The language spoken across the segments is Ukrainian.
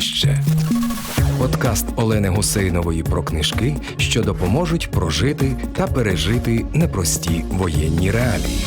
становище. Подкаст Олени Гусейнової про книжки, що допоможуть прожити та пережити непрості воєнні реалії.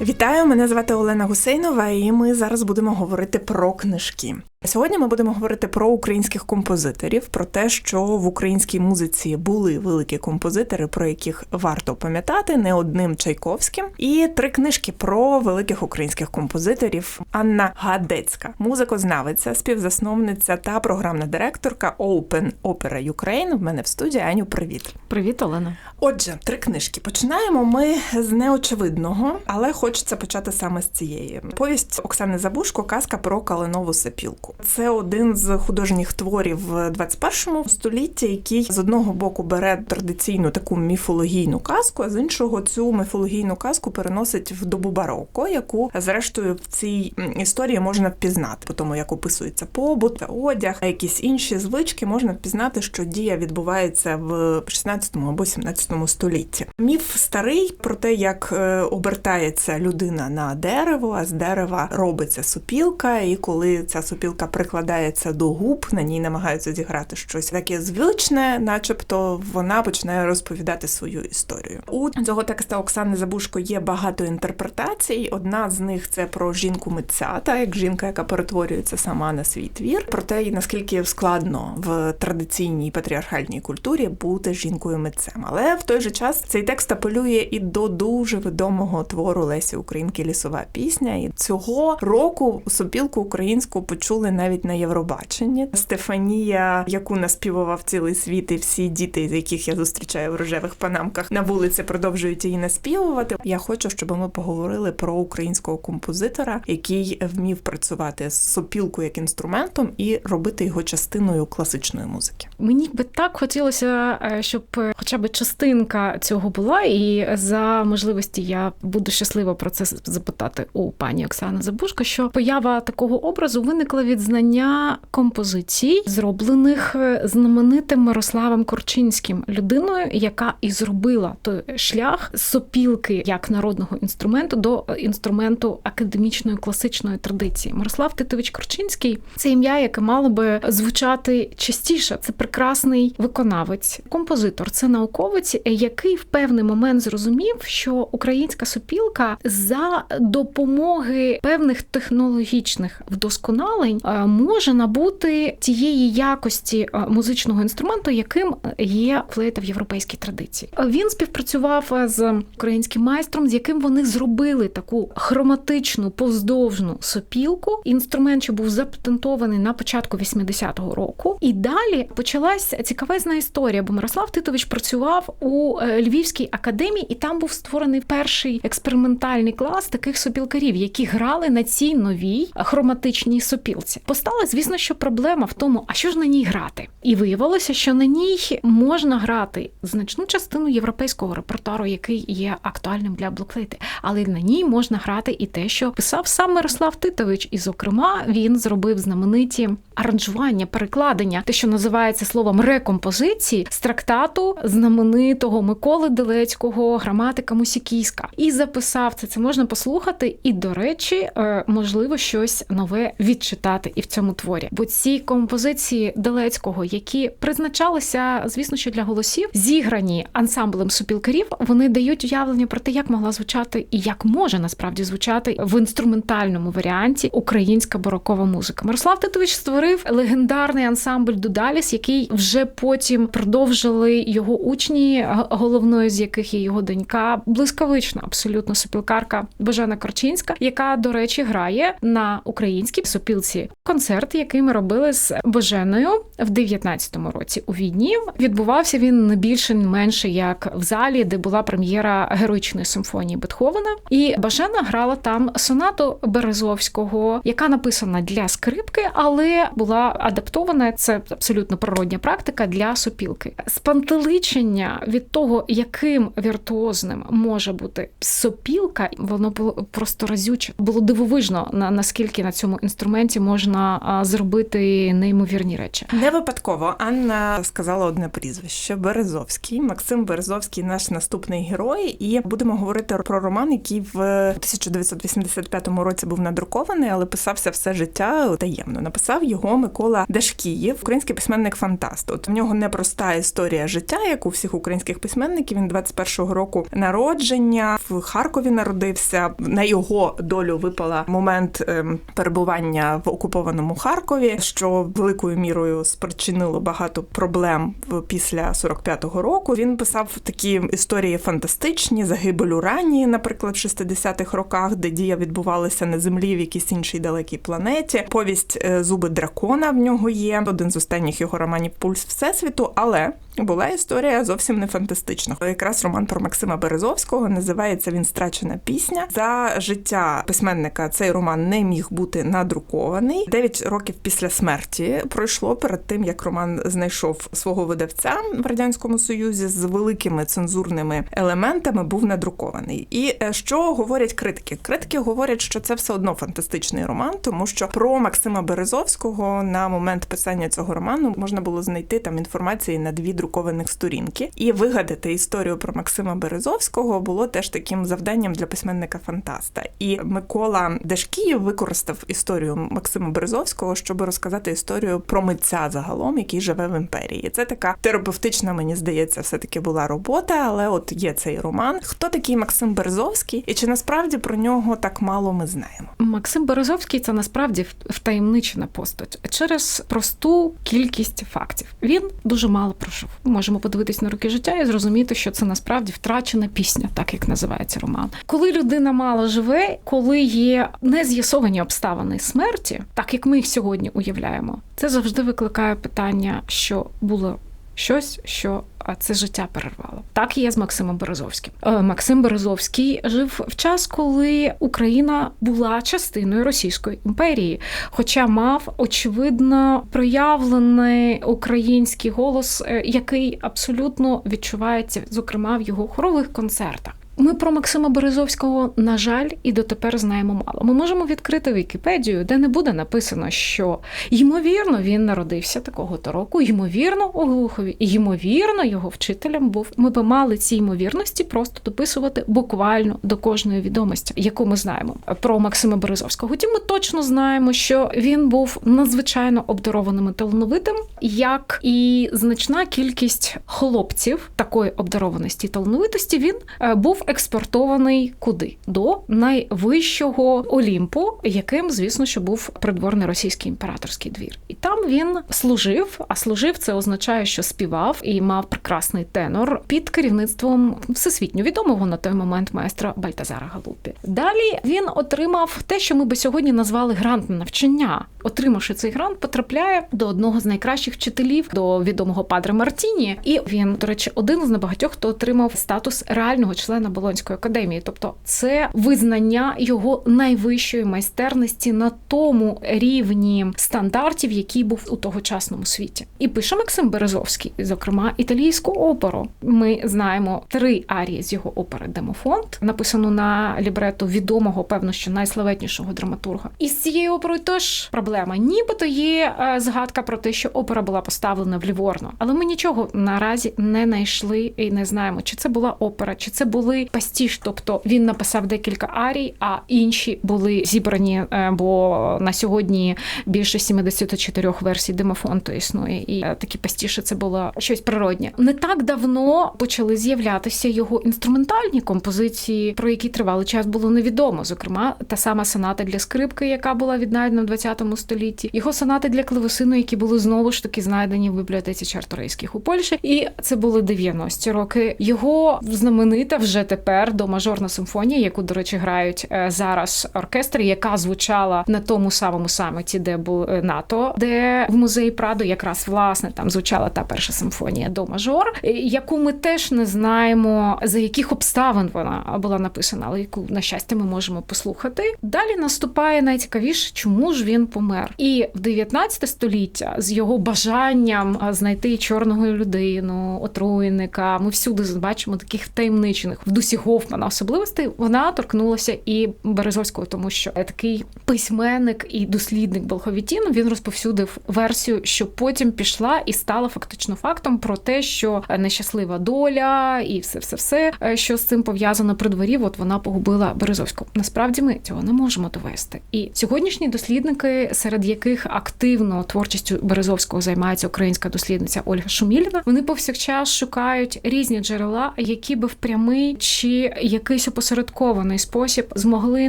Вітаю, мене звати Олена Гусейнова, і ми зараз будемо говорити про книжки. Сьогодні ми будемо говорити про українських композиторів, про те, що в українській музиці були великі композитори, про яких варто пам'ятати не одним Чайковським, і три книжки про великих українських композиторів. Анна Гадецька, музикознавиця, співзасновниця та програмна директорка Open Opera Ukraine. В мене в студії Аню. Привіт, привіт, Олена. Отже, три книжки. Починаємо ми з неочевидного, але хочеться почати саме з цієї. Повість Оксани Забушко Казка про калинову сапілку. Це один з художніх творів 21 столітті, який з одного боку бере традиційну таку міфологійну казку, а з іншого цю міфологійну казку переносить в добу бароко, яку зрештою в цій історії можна впізнати, по тому як описується побут, одяг, а якісь інші звички можна впізнати, що дія відбувається в 16 або 17 столітті. Міф старий про те, як е, обертається людина на дерево, а з дерева робиться супілка, і коли ця супілка гілка прикладається до губ, на ній намагаються зіграти щось таке звичне, начебто вона починає розповідати свою історію. У цього текста Оксани Забушко є багато інтерпретацій. Одна з них це про жінку митця, та як жінка, яка перетворюється сама на свій твір, про те, наскільки складно в традиційній патріархальній культурі бути жінкою митцем. Але в той же час цей текст апелює і до дуже відомого твору Лесі Українки Лісова пісня. І цього року сопілку українську почули були навіть на Євробаченні. Стефанія, яку наспівував цілий світ, і всі діти, з яких я зустрічаю в рожевих панамках на вулиці, продовжують її наспівувати. Я хочу, щоб ми поговорили про українського композитора, який вмів працювати з сопілкою як інструментом і робити його частиною класичної музики. Мені би так хотілося, е, щоб хоча б частинка цього була, і за можливості я буду щаслива про це запитати у пані Оксани Забушко, що поява такого образу виникла від знання композицій, зроблених е, знаменитим Мирославом Корчинським, людиною, яка і зробила той шлях сопілки як народного інструменту до інструменту академічної класичної традиції. Мирослав Титович Корчинський це ім'я, яке мало би звучати частіше. Це прекрасний виконавець, композитор, це науковець, який в певний момент зрозумів, що українська сопілка за допомоги певних технологічних вдосконалень Е, може набути тієї якості е, музичного інструменту, яким є флейта в європейській традиції. Він співпрацював е, з українським майстром, з яким вони зробили таку хроматичну поздовжну сопілку. Інструмент, що був запатентований на початку 80-го року, і далі почалась цікавезна історія. Бо Мирослав Титович працював у Львівській академії, і там був створений перший експериментальний клас таких сопілкарів, які грали на цій новій хроматичній сопілці році. Постала, звісно, що проблема в тому, а що ж на ній грати? І виявилося, що на ній можна грати значну частину європейського репертуару, який є актуальним для блокфлейти, але на ній можна грати і те, що писав сам Мирослав Титович. І, зокрема, він зробив знамениті аранжування, перекладення, те, що називається словом рекомпозиції з трактату знаменитого Миколи Делецького, граматика Мусікійська, і записав це. Це можна послухати, і, до речі, е, можливо, щось нове відчитати і в цьому творі. Бо ці композиції Делецького, які призначалися, звісно, що для голосів, зіграні ансамблем супілкарів, вони дають уявлення про те, як могла звучати і як може насправді звучати в інструментальному варіанті українська барокова музика. Мирослав Титович створив легендарний ансамбль Дудаліс, який вже потім продовжили його учні, головною з яких є його донька, блискавична, абсолютно супілкарка Божена Корчинська, яка, до речі, грає на українській супілці Концерт, який ми робили з Боженою в 19-му році у Відні, відбувався він не більше не менше як в залі, де була прем'єра героїчної симфонії Бетховена. І Бажена грала там сонату Березовського, яка написана для скрипки, але була адаптована. Це абсолютно природня практика для сопілки. Спантеличення від того, яким віртуозним може бути сопілка, воно було просто разюче. Було дивовижно на наскільки на цьому інструменті можна можна зробити неймовірні речі. Не випадково Анна сказала одне прізвище Березовський. Максим Березовський, наш наступний герой, і будемо говорити про роман, який в 1985 році був надрукований, але писався все життя таємно. Написав його Микола Дашкієв, український письменник фантаст. От в нього непроста історія життя, як у всіх українських письменників. Він 21-го року народження в Харкові народився. На його долю випала момент ем, перебування в окупованому Харкові, що великою мірою спричинило багато проблем після 45-го року. Він писав такі історії фантастичні, загибель Уранії, наприклад, в 60-х роках, де дія відбувалася на землі в якійсь іншій далекій планеті. Повість е, Зуби дракона в нього є. Один з останніх його романів Пульс Всесвіту, але. Була історія зовсім не фантастична. Якраз роман про Максима Березовського називається він Страчена пісня. За життя письменника цей роман не міг бути надрукований. Дев'ять років після смерті пройшло перед тим, як роман знайшов свого видавця в радянському союзі з великими цензурними елементами. Був надрукований. І е, що говорять критики? Критики говорять, що це все одно фантастичний роман, тому що про Максима Березовського на момент писання цього роману можна було знайти там інформації на дві друкованих сторінки. І вигадати історію про Максима Березовського було теж таким завданням для письменника фантаста. І Микола Дашкієв використав історію Максима Березовського, щоб розказати історію про митця загалом, який живе в імперії. Це така терапевтична, мені здається, все таки була робота, але от є цей роман. Хто такий Максим Березовський, і чи насправді про нього так мало ми знаємо? Максим Березовський це насправді втаємничена постать через просту кількість фактів. Він дуже мало прожив. Ми можемо подивитись на роки життя і зрозуміти, що це насправді втрачена пісня, так як називається роман. Коли людина мало живе, коли є нез'ясовані обставини смерті, так як ми їх сьогодні уявляємо, це завжди викликає питання, що було щось, що це життя перервало. Так є з Максимом Березовським. Е, Максим Березовський жив в час, коли Україна була частиною Російської імперії, хоча мав очевидно проявлений український голос, е, який абсолютно відчувається, зокрема в його хорових концертах. Ми про Максима Березовського, на жаль, і дотепер знаємо мало. Ми можемо відкрити Вікіпедію, де не буде написано, що ймовірно він народився такого-то року, ймовірно, у Глухові, ймовірно, його вчителем був. Ми би мали ці ймовірності просто дописувати буквально до кожної відомості, яку ми знаємо про Максима Березовського. Хотім ми точно знаємо, що він був надзвичайно обдарованим і талановитим, як і значна кількість хлопців такої обдарованості і талановитості. Він е, був експортований куди? До найвищого Олімпу, яким, звісно, що був придворний російський імператорський двір. І там він служив, а служив це означає, що співав і мав прекрасний тенор під керівництвом всесвітньо відомого на той момент майстра Бальтазара Галупі. Далі він отримав те, що ми би сьогодні назвали грант на навчання. Отримавши цей грант, потрапляє до одного з найкращих вчителів, до відомого падре Мартіні. І він, до речі, один з небагатьох, хто отримав статус реального члена Болонської академії. Тобто, це визнання його найвищої майстерності на тому рівні стандартів, який був у тогочасному світі. І пише Максим Березовський, зокрема, італійську оперу. Ми знаємо три арії з його опери Демофонд, написану на лібрету відомого, певно, що найславетнішого драматурга. І з цією оперою теж проблема. Нібито є е, згадка про те, що опера була поставлена в Ліворно, але ми нічого наразі не знайшли і не знаємо, чи це була опера, чи це були пастіж. Тобто він написав декілька арій, а інші були зібрані, е, бо на сьогодні більше 74 версій демофонту існує, і е, такі пастіші це було щось природнє. Не так давно почали з'являтися його інструментальні композиції, про які тривалий час було невідомо. Зокрема, та сама соната для скрипки, яка була віднайдена в 20 столітті, його сонати для клавесину, які були знову ж таки знайдені в бібліотеці Чарторийських у Польщі, і це були 90-ті роки. Його знаменита вже тепер домажорна симфонія, яку, до речі, грають е, зараз оркестри, яка звучала на тому самому саміті, де був е, НАТО, де в музеї Прадо якраз власне там звучала та перша симфонія до мажор, е, яку ми теж не знаємо за яких обставин вона була написана, але яку на щастя ми можемо послухати. Далі наступає найцікавіше, чому ж він помер, і в 19 століття з його бажанням знайти чорного людину, отруйника. Ми всюди бачимо таких таємничених в Дусі Гофмана особливостей, вона торкнулася і Березовського, тому що такий письменник і дослідник Болховітін він розповсюдив версію, що потім пішла і стала фактично фактом про те, що нещаслива доля і все, все, все, що з цим пов'язано при дворі. От вона погубила Березовську. Насправді ми цього не можемо довести. І сьогоднішні дослідники, серед яких активно творчістю Березовського займається українська дослідниця Ольга Шуміліна, вони повсякчас шукають різні джерела, які би в прямий чи якийсь опосередкований спосіб змогли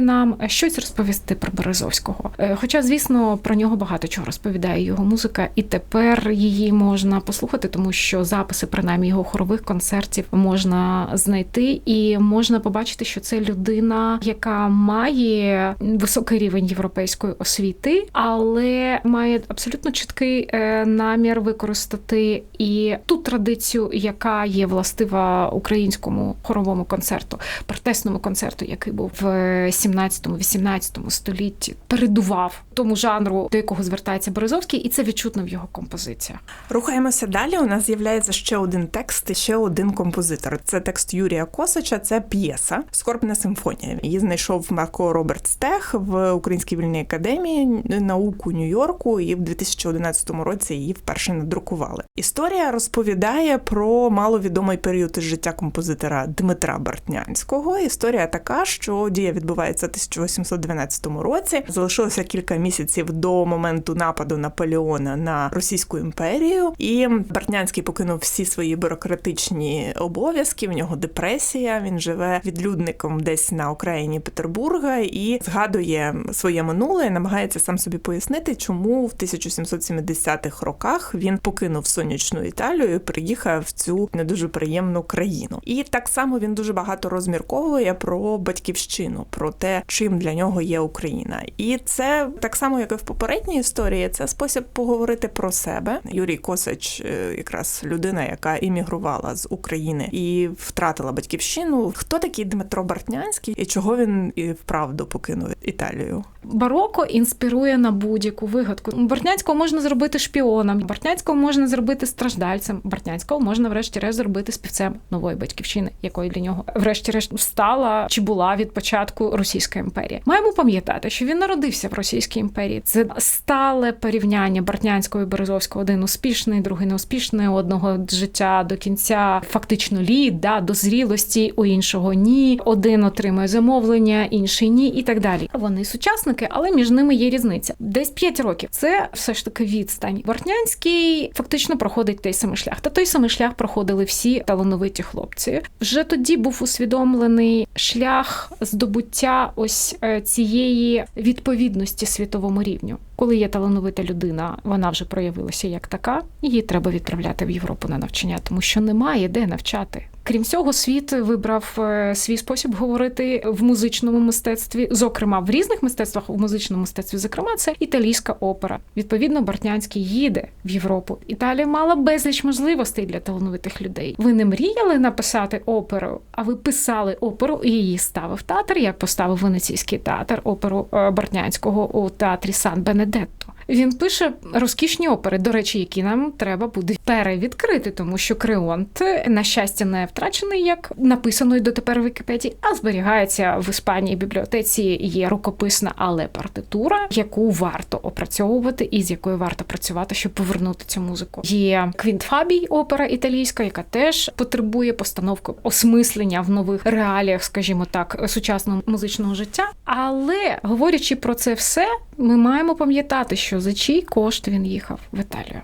нам щось розповісти про Березовського. Е, хоча, звісно, про нього багато чого розповідає його музика, і тепер її можна послухати, тому що записи, принаймні його хорових концертів, можна знайти і можна побачити, що це людина, яка має високий рівень європейської освіти, але має абсолютно чіткий е, намір використати і ту традицію, яка є властива українському хоровому концерту, протестному концерту, який був в 17-18 столітті, передував тому жанру, до якого звертається Березовський, і це відчутно в його композиціях. Рухаємося далі. У нас з'являється ще один текст і ще один композитор. Це текст Юрія Косача. Це п'єса Скорбна симфонія. Її знайшов Марко Роберт Стех в Українській вільній академії наук у Нью-Йорку, і в 2011 році її вперше надрукували. Історія розповідає про маловідомий період із життя композитора Дмитра Бартнянського. Історія така, що дія відбувається в 1812 році. Залишилося кілька місяців до моменту нападу Наполеона на Російську імперію, і Бартнянський покинув всі свої бюрократичні обов'язки. В нього депресія. Він живе відлюдником десь на окраїні Петербурга і згадує своє минуле, намагається сам собі пояснити, чому в 1770-х роках він покинув сонячну Італію і приїхав в цю не дуже приємну країну. І так само він дуже багато розмірковує про батьківщину, про те, чим для нього є Україна. І це так само, як і в попередній історії, це спосіб поговорити про себе. Юрій Косач, е, якраз людина, яка іммігрувала з України і втратила батьківщину. Хто такий Дмитро Бартнянський і чого він і вправду покинув Італію? Бароко інспірує на будь-яку вигадку. Бортнянського можна зробити шпіоном, Бортнянського можна зробити страждальцем. Бортнянського можна, врешті-решт, зробити співцем нової батьківщини, якою для нього, врешті-решт, стала чи була від початку Російська імперія. Маємо пам'ятати, що він народився в Російській імперії. Це стале порівняння Бортнянського і Березовського. Один успішний, другий неуспішний. Одного життя до кінця фактично літ, да, до зрілості, у іншого ні. Один отримує замовлення, інший ні, і так далі. Вони сучасники, але між ними є різниця. Десь 5 років. Це все ж таки відстань. Бортнянський фактично проходить той самий шлях. Та той самий шлях проходили всі талановиті хлопці. Вже тоді був усвідомлений шлях здобуття ось е, цієї відповідності світовому рівню. Коли є талановита людина, вона вже проявилася як така. Її треба відправляти в Європу на навчання, тому що немає де навчати. Крім цього, світ вибрав е, свій спосіб говорити в музичному мистецтві, зокрема в різних мистецтвах в музичному мистецтві, зокрема, це італійська опера. Відповідно, Бартнянський їде в Європу. Італія мала безліч можливостей для талановитих людей. Ви не мріяли написати оперу, а ви писали оперу і її ставив театр, як поставив Венеційський театр оперу е, Бартнянського у театрі Сан Бенедетто. Він пише розкішні опери, до речі, які нам треба буде перевідкрити, тому що Креонт, на щастя, не втрачений, як написано й дотепер в Вікіпедії, а зберігається в Іспанії бібліотеці. Є рукописна, але партитура, яку варто опрацьовувати і з якою варто працювати, щоб повернути цю музику. Є Квінт Фабій, опера італійська, яка теж потребує постановки осмислення в нових реаліях, скажімо так, сучасного музичного життя. Але говорячи про це все, ми маємо пам'ятати, що за чий кошт він їхав в Італію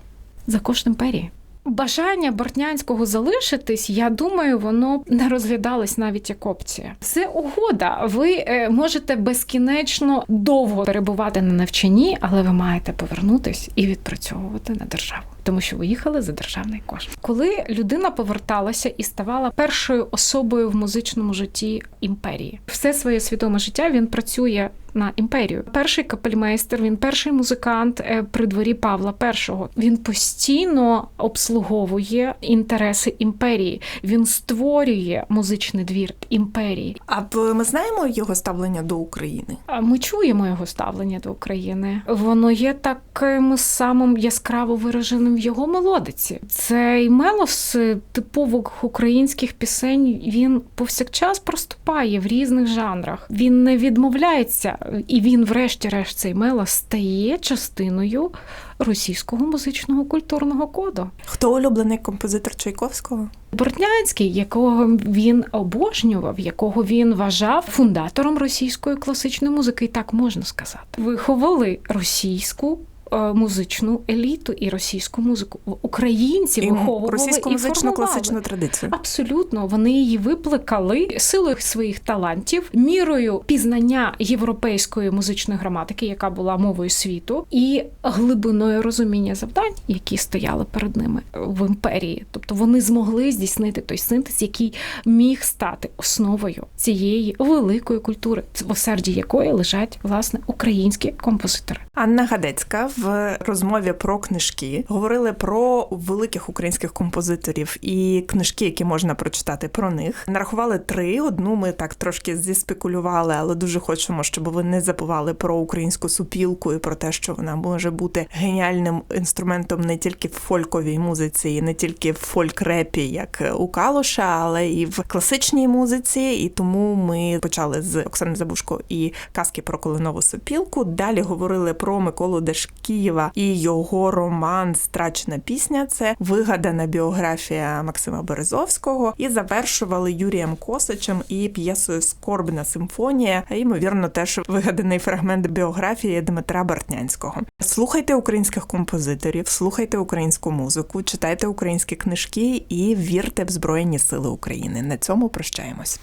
за кошт імперії. Бажання Бортнянського залишитись, я думаю, воно не розглядалось навіть як опція. Це угода. Ви е, можете безкінечно довго перебувати на навчанні, але ви маєте повернутись і відпрацьовувати на державу. Тому що ви їхали за державний кошт. Коли людина поверталася і ставала першою особою в музичному житті імперії, все своє свідоме життя він працює на імперію. Перший капельмейстер, він перший музикант е, при дворі Павла І. Він постійно обслуговує інтереси імперії. Він створює музичний двір імперії. А ми знаємо його ставлення до України? Ми чуємо його ставлення до України. Воно є таким самим яскраво вираженим в його мелодиці. Цей мелос типових українських пісень він повсякчас проступає в різних жанрах. Він не відмовляється, і він, врешті-решт, цей мелос стає частиною російського музичного культурного коду. Хто улюблений композитор Чайковського? Бортнянський, якого він обожнював, якого він вважав фундатором російської класичної музики, і так можна сказати, виховали російську. Е, Музичну еліту і російську музику українці І виховували російську музичну класичну традицію. Абсолютно, вони її викликали силою своїх талантів, мірою пізнання європейської музичної граматики, яка була мовою світу, і глибиною розуміння завдань, які стояли перед ними в імперії. Тобто вони змогли здійснити той синтез, який міг стати основою цієї великої культури, в осерді якої лежать власне українські композитори. Анна Гадецька в розмові про книжки говорили про великих українських композиторів і книжки, які можна прочитати про них. Нарахували три. Одну ми так трошки зіспекулювали, але дуже хочемо, щоб ви не забували про українську супілку і про те, що вона може бути геніальним інструментом не тільки в фольковій музиці, і не тільки в фольк-репі, як у Калуша, але і в класичній музиці. І тому ми почали з Оксани Забушко і казки про колинову сопілку. Далі говорили про Миколу Дашкієва і його роман Страчена пісня. Це вигадана біографія Максима Березовського. І завершували Юрієм Косичем і п'єсою Скорбна симфонія. А ймовірно, теж вигаданий фрагмент біографії Дмитра Бартнянського. Слухайте українських композиторів, слухайте українську музику, читайте українські книжки і вірте в Збройні Сили України. На цьому прощаємось.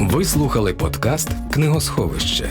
Ви слухали подкаст Книгосховище.